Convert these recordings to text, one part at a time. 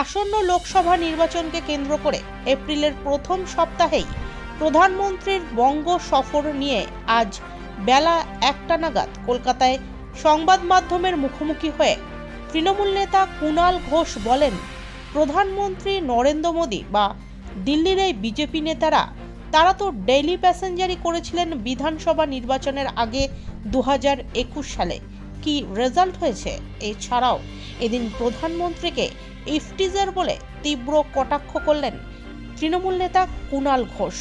আসন্ন লোকসভা নির্বাচনকে কেন্দ্র করে এপ্রিলের প্রথম সপ্তাহেই প্রধানমন্ত্রীর বঙ্গ সফর নিয়ে আজ বেলা একটা নাগাদ কলকাতায় সংবাদ মাধ্যমের মুখোমুখি হয়ে তৃণমূল নেতা কুণাল ঘোষ বলেন, প্রধানমন্ত্রী নরেন্দ্র মোদী বা দিল্লির এই বিজেপি নেতারা, তারা তো ডেইলি প্যাসেঞ্জারি করেছিলেন বিধানসভা নির্বাচনের আগে দু হাজার একুশ সালে। কি রেজাল্ট হয়েছে এছাড়াও এদিন প্রধানমন্ত্রীকে ইফটিজার বলে তীব্র কটাক্ষ করলেন তৃণমূল নেতা কুণাল ঘোষ।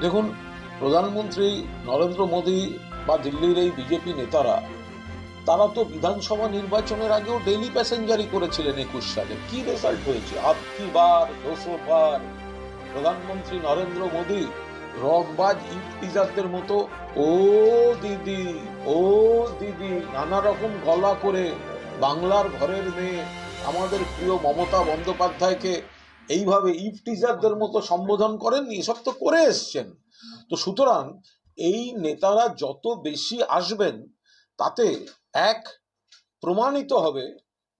দেখুন প্রধানমন্ত্রী নরেন্দ্র মোদী বা দিল্লির এই বিজেপি নেতারা তারা তো বিধানসভা নির্বাচনের আগেও ডেইলি প্যাসেঞ্জারি করেছিলেন একুশ সালে। কি রেজাল্ট হয়েছে? আপকি বার? দোসো বার? প্রধানমন্ত্রী নরেন্দ্র মোদী রকবাজ ইফতিজারদের মতো, ও দিদি ও দিদি নানা রকম গলা করে বাংলার ঘরের মেয়ে, আমাদের প্রিয় মমতা বন্দ্যোপাধ্যায়কে এইভাবে ইফটিজারদের মতো সম্বোধন করেননি? এসব তো করে এসছেন। তো সুতরাং এই নেতারা যত বেশি আসবেন, তাতে এক প্রমাণিত হবে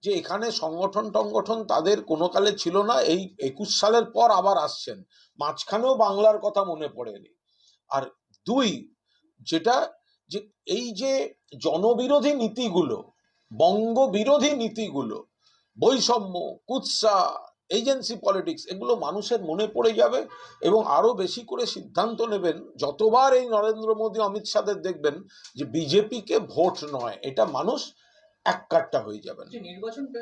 যে এখানে সংগঠন টংগঠন তাদের কোনো কালে ছিল না, এই একুশ সালের পর আবার আসছেন। মাঝখানেও বাংলার কথা মনে পড়েনি। আর দুই, যেটা যে এই যে জনবিরোধী নীতিগুলো বঙ্গ বিরোধী নীতিগুলো, বৈষম্য, কুৎসা, এজেন্সি পলিটিক্স, এগুলো মানুষের মনে পড়ে যাবে এবং আরও বেশি করে সিদ্ধান্ত নেবেন। যতবার এই নরেন্দ্র মোদী, অমিত শাহদের দেখবেন যে বিজেপিকে ভোট নয়, এটা মানুষ এককাট্টা হয়ে যাবেন নির্বাচন